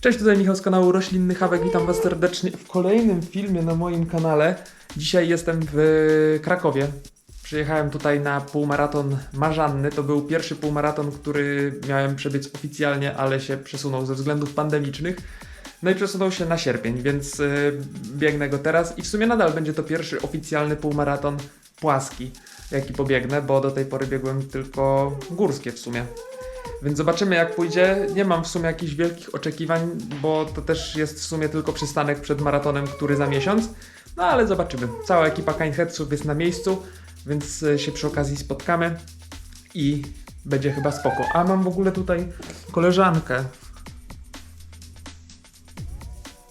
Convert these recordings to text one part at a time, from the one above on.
Cześć, tutaj Michał z kanału Roślinny Hawek. Witam Was serdecznie w kolejnym filmie na moim kanale. Dzisiaj jestem w Krakowie. Przyjechałem tutaj na półmaraton Marzanny. To był pierwszy półmaraton, który miałem przebiec oficjalnie, ale się przesunął ze względów pandemicznych. No i przesunął się na sierpień, więc y, biegnę go teraz i w sumie nadal będzie to pierwszy oficjalny półmaraton płaski, jaki pobiegnę, bo do tej pory biegłem tylko górskie w sumie. Więc zobaczymy jak pójdzie. Nie mam w sumie jakichś wielkich oczekiwań, bo to też jest w sumie tylko przystanek przed maratonem, który za miesiąc. No ale zobaczymy. Cała ekipa Kindheadsów jest na miejscu, więc e, się przy okazji spotkamy i będzie chyba spoko. A mam w ogóle tutaj koleżankę.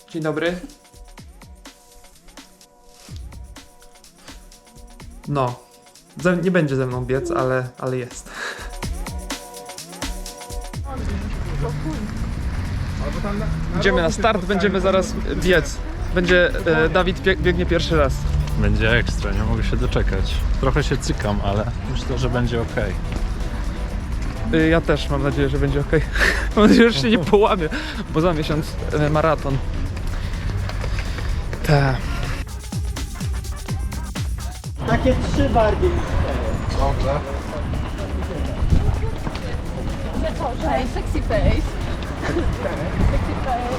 Dzień dobry. No, nie będzie ze mną biec, ale, ale jest. Idziemy na start, będziemy zaraz biec. Będzie e, Dawid bie- biegnie pierwszy raz. Będzie ekstra, nie mogę się doczekać. Trochę się cykam, ale myślę, że będzie ok. Y, Ja też mam nadzieję, że będzie ok. mam nadzieję, że się nie połamie, bo za miesiąc e, maraton. Tak. Takie trzy bardziej. Hey, sexy face.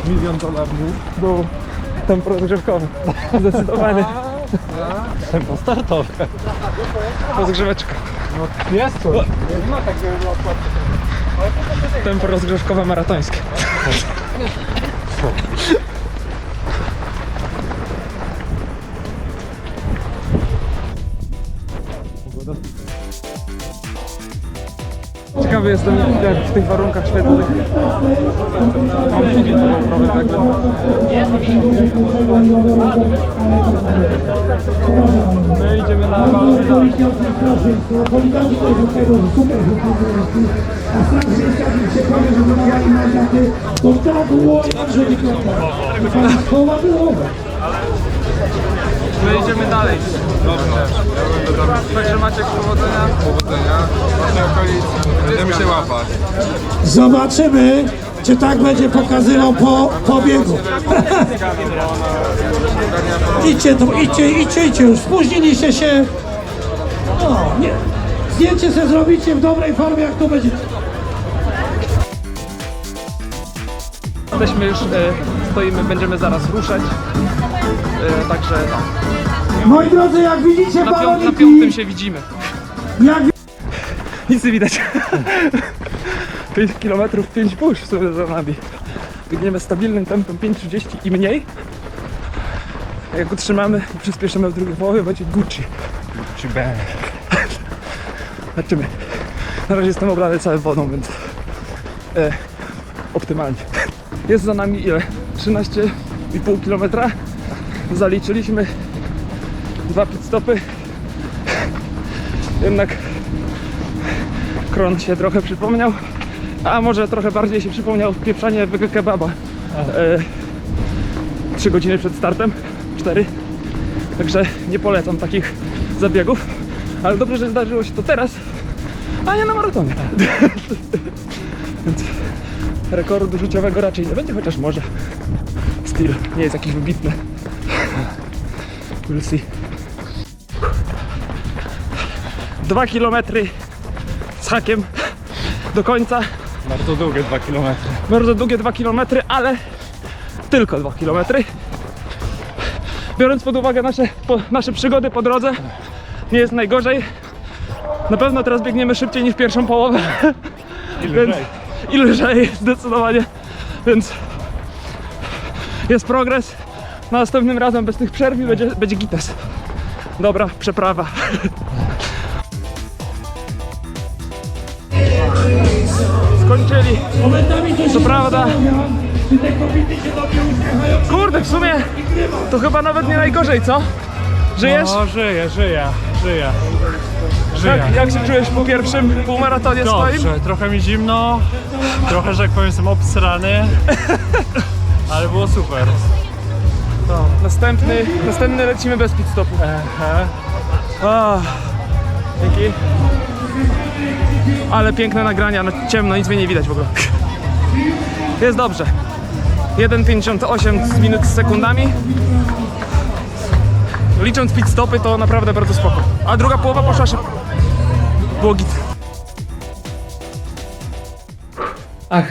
Milion dolarów był tempo rozgrzewkowe. Zdecydowanie. Tempo startowe. Rozgrzeweczka. Jest to. Tempo rozgrzewkowe maratońskie. Ciekawy jestem, jak w tych warunkach świetnych mam to. My idziemy na walkę dalej. My idziemy dalej. Także Maciek, powodzenia. powodzenia w naszej okolicy. Będziemy się łapać. Zobaczymy, czy tak będzie pokazywał po, po biegu. idźcie tu, idźcie, idźcie, idźcie już. Spóźniliście się. No, nie. Zdjęcie sobie zrobicie w dobrej formie, jak tu będzie. Jesteśmy już, e, stoimy, będziemy zaraz ruszać. E, także no, Moi drodzy, jak widzicie na, pią- na piątym się widzimy. jak Nic nie widać. 5 km, 5 push w sumie za nami. Biegniemy stabilnym tempem 5.30 i mniej. A Jak utrzymamy i przyspieszymy w drugiej połowie, będzie Gucci. Czy be. Zobaczymy. Na razie jestem oblany całą wodą, więc e, optymalnie. Jest za nami ile? 13,5 km. Zaliczyliśmy dwa pit stopy. Jednak Kron się trochę przypomniał, a może trochę bardziej się przypomniał pieprzanie wege kebaba. E, 3 godziny przed startem, 4. Także nie polecam takich zabiegów, ale dobrze, że zdarzyło się to teraz, a nie na maratonie. Więc rekordu życiowego raczej nie będzie, chociaż może. Styl nie jest jakiś wybitny. We'll see. Dwa kilometry z hakiem do końca. Bardzo długie 2 km. Bardzo długie 2 km, ale tylko 2 km. Biorąc pod uwagę nasze, po, nasze przygody po drodze, nie jest najgorzej. Na pewno teraz biegniemy szybciej niż pierwszą połowę. I Więc, lżej. I lżej, zdecydowanie. Więc jest progres. Następnym razem bez tych przerw będzie, będzie gites. Dobra, przeprawa. Skończyli. Co prawda. Kurde, w sumie to chyba nawet nie najgorzej, co? Żyjesz? No, żyję, żyję, żyję. Żyję. Jak, jak się czujesz po pierwszym półmaratonie swoim? Dobrze, trochę mi zimno, trochę, że jak powiem, jestem obsrany, ale było super. To, następny, następny lecimy bez pit stopu. Ehe. Ah, dzięki. Ale piękne nagrania, no ciemno, nic mnie nie widać w ogóle. Jest dobrze. 1,58 minut z sekundami. Licząc pit stopy to naprawdę bardzo spoko. A druga połowa poszła szybko. Było git. Ach,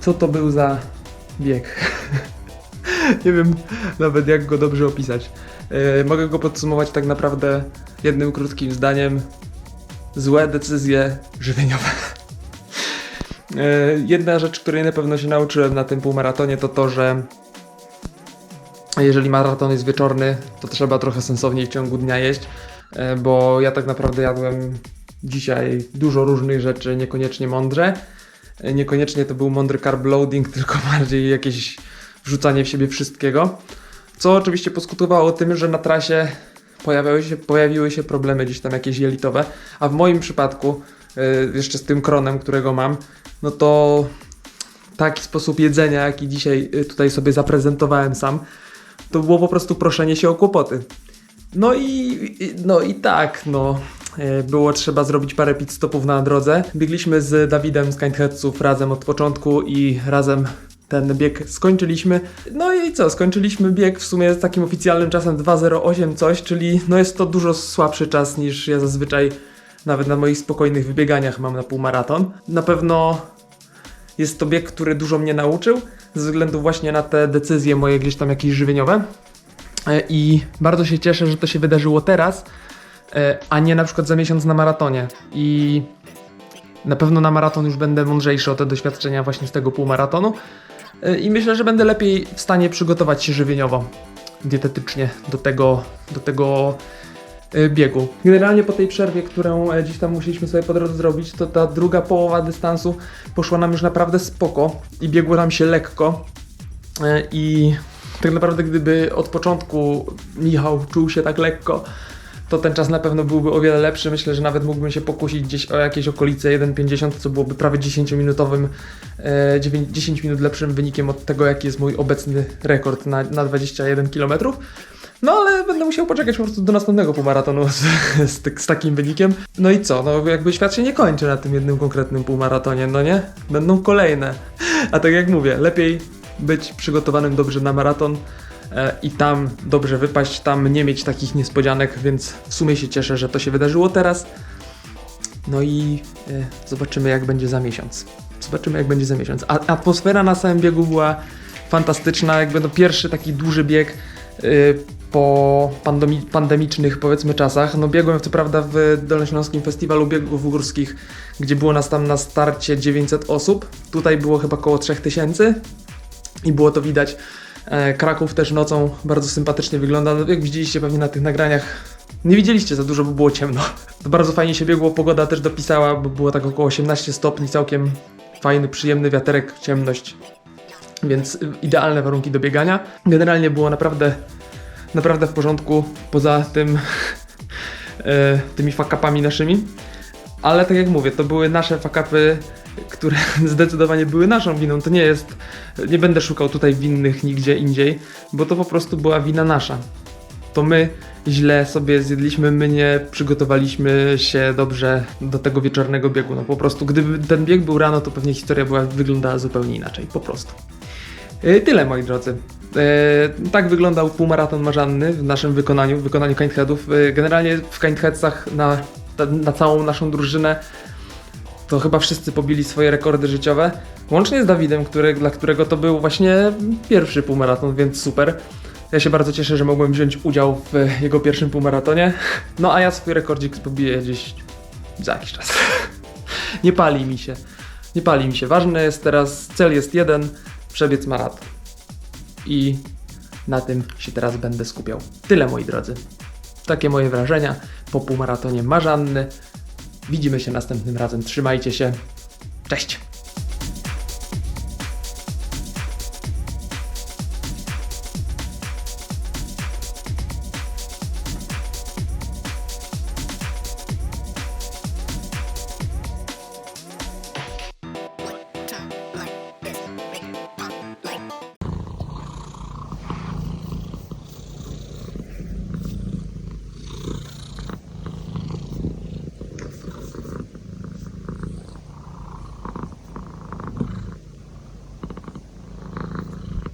co to był za bieg? Nie wiem nawet jak go dobrze opisać. E, mogę go podsumować tak naprawdę jednym krótkim zdaniem. Złe decyzje żywieniowe. E, Jedna rzecz, której na pewno się nauczyłem na tym półmaratonie, to to, że jeżeli maraton jest wieczorny, to trzeba trochę sensowniej w ciągu dnia jeść, e, bo ja tak naprawdę jadłem dzisiaj dużo różnych rzeczy, niekoniecznie mądrze. Niekoniecznie to był mądry carb loading, tylko bardziej jakieś wrzucanie w siebie wszystkiego. Co oczywiście poskutkowało tym, że na trasie pojawiały się, pojawiły się problemy gdzieś tam jakieś jelitowe, a w moim przypadku, e, jeszcze z tym kronem, którego mam, no to taki sposób jedzenia, jaki dzisiaj y, tutaj sobie zaprezentowałem sam, to było po prostu proszenie się o kłopoty. No i, no i tak, no. e, Było trzeba zrobić parę pit stopów na drodze. Biegliśmy z Dawidem z Kindheadsów razem od początku i razem ten bieg skończyliśmy. No i co, skończyliśmy bieg w sumie z takim oficjalnym czasem 2.08 coś, czyli no jest to dużo słabszy czas niż ja zazwyczaj nawet na moich spokojnych wybieganiach mam na półmaraton. Na pewno jest to bieg, który dużo mnie nauczył, ze względu właśnie na te decyzje moje gdzieś tam jakieś żywieniowe. E, I bardzo się cieszę, że to się wydarzyło teraz, e, a nie na przykład za miesiąc na maratonie. I na pewno na maraton już będę mądrzejszy o te doświadczenia właśnie z tego półmaratonu. E, I myślę, że będę lepiej w stanie przygotować się żywieniowo, dietetycznie do tego, do tego e, biegu. Generalnie po tej przerwie, którą e, gdzieś tam musieliśmy sobie po drodze zrobić, to ta druga połowa dystansu poszła nam już naprawdę spoko i biegło nam się lekko. E, I tak naprawdę, gdyby od początku Michał czuł się tak lekko, to ten czas na pewno byłby o wiele lepszy. Myślę, że nawet mógłbym się pokusić gdzieś o jakieś okolice 1,50, co byłoby prawie 10-minutowym, e, 9 10 minut lepszym wynikiem od tego, jaki jest mój obecny rekord na, na 21 km. No ale będę musiał poczekać po prostu do następnego półmaratonu z, z, tak- z takim wynikiem. No i co? No jakby świat się nie kończy na tym jednym konkretnym półmaratonie, no nie? Będą kolejne. A tak jak mówię, lepiej być przygotowanym dobrze na maraton e, i tam dobrze wypaść, tam nie mieć takich niespodzianek, więc w sumie się cieszę, że to się wydarzyło teraz. No i e, zobaczymy jak będzie za miesiąc. Zobaczymy jak będzie za miesiąc. A atmosfera na samym biegu była fantastyczna, jakby to pierwszy taki duży bieg y, po pandemi- pandemicznych powiedzmy czasach. No biegłem co prawda w Dolnośląskim Festiwalu Biegów Górskich, gdzie było nas tam na starcie 900 osób. Tutaj było chyba około 3000 i było to widać. E, Kraków też nocą bardzo sympatycznie wygląda. No, Jak widzieliście pewnie na tych nagraniach, nie widzieliście za dużo, bo było ciemno. To bardzo fajnie się biegło, pogoda też dopisała, bo było tak około 18 stopni, całkiem fajny, przyjemny wiaterek, ciemność, więc y, idealne warunki do biegania. Generalnie było naprawdę, naprawdę w porządku, poza tym e, tymi fakapami naszymi. Ale tak jak mówię, to były nasze fakapy, które zdecydowanie były naszą winą. To nie jest, nie będę szukał tutaj winnych nigdzie indziej, bo to po prostu była wina nasza. To my źle sobie zjedliśmy, my nie przygotowaliśmy się dobrze do tego wieczornego biegu. No po prostu, gdyby ten bieg był rano, to pewnie historia była, wyglądała zupełnie inaczej, po prostu. Yy, Tyle moi drodzy. Yy, tak wyglądał półmaraton marzanny w naszym wykonaniu, w wykonaniu Kindheadów. Yy, generalnie w Kindheadsach na, na całą naszą drużynę to chyba wszyscy pobili swoje rekordy życiowe. Łącznie z Dawidem, który, dla którego to był właśnie pierwszy półmaraton, więc super. Ja się bardzo cieszę, że mogłem wziąć udział w jego pierwszym półmaratonie. No a ja swój rekordzik pobiję gdzieś za jakiś czas. Nie pali mi się. Nie pali mi się. Ważny jest teraz, cel jest jeden, przebiec maraton. I na tym się teraz będę skupiał. Tyle moi drodzy. Takie moje wrażenia po półmaratonie Marzanny. Widzimy się następnym razem. Trzymajcie się. Cześć!